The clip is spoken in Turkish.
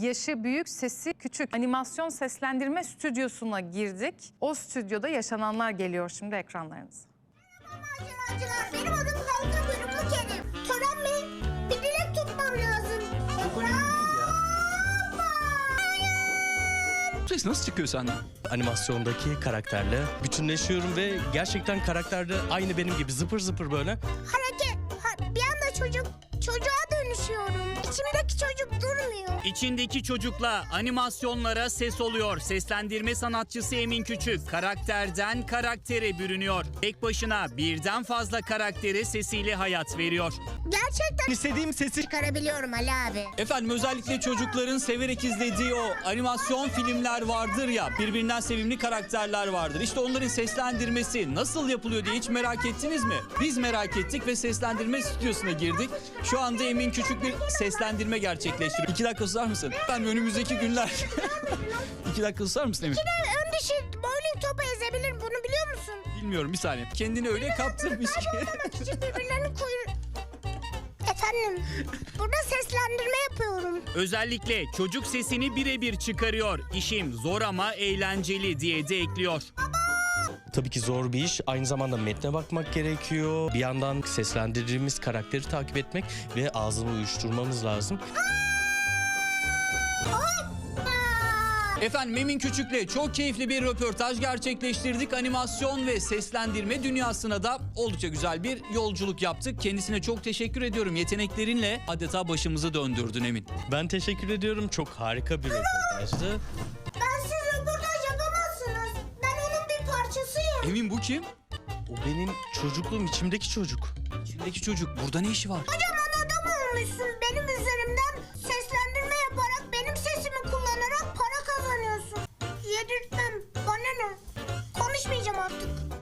Yaşı büyük, sesi küçük. Animasyon seslendirme stüdyosuna girdik. O stüdyoda yaşananlar geliyor şimdi ekranlarınıza. Maceracılar, benim adım Halka Kuyruklu Kerim. Tören mi? Bir dilek tutmam lazım. Ses nasıl çıkıyor senden? animasyondaki karakterle bütünleşiyorum ve gerçekten karakter de aynı benim gibi zıpır zıpır böyle. Hareket, ha, bir anda çocuk, çocuğa dönüşüyorum. İçimdeki çocuk. İçindeki çocukla animasyonlara ses oluyor. Seslendirme sanatçısı Emin Küçük karakterden karaktere bürünüyor. Tek başına birden fazla karaktere sesiyle hayat veriyor. Gerçekten İstediğim sesi çıkarabiliyorum Ali abi. Efendim özellikle çocukların severek izlediği o animasyon filmler vardır ya birbirinden sevimli karakterler vardır. İşte onların seslendirmesi nasıl yapılıyor diye hiç merak ettiniz mi? Biz merak ettik ve seslendirme stüdyosuna girdik. Şu anda Emin Küçük bir seslendirme gerçekleştiriyor. İki dakika susar mısın? Ben önümüzdeki günler... İki dakika susar mısın Emin? Ön dişi bowling topu ezebilir bunu biliyor musun? Bilmiyorum bir saniye. Kendini öyle kaptırmış ki. Küçük birbirlerini kuyru... Efendim, burada seslendirme yapıyorum. Özellikle çocuk sesini birebir çıkarıyor. İşim zor ama eğlenceli diye de ekliyor. tabii ki zor bir iş. Aynı zamanda metne bakmak gerekiyor. Bir yandan seslendirdiğimiz karakteri takip etmek ve ağzını uyuşturmamız lazım. Efendim Emin Küçük'le çok keyifli bir röportaj gerçekleştirdik. Animasyon ve seslendirme dünyasına da oldukça güzel bir yolculuk yaptık. Kendisine çok teşekkür ediyorum. Yeteneklerinle adeta başımızı döndürdün Emin. Ben teşekkür ediyorum. Çok harika bir röportajdı. Ben siz röportaj yapamazsınız. Ben onun bir parçasıyım. Emin bu kim? O benim çocukluğum, içimdeki çocuk. İçindeki çocuk. Burada ne işi var? Kocaman adam olmuşsun. Benim üzerimden seslendirme Konuşmayacağım artık.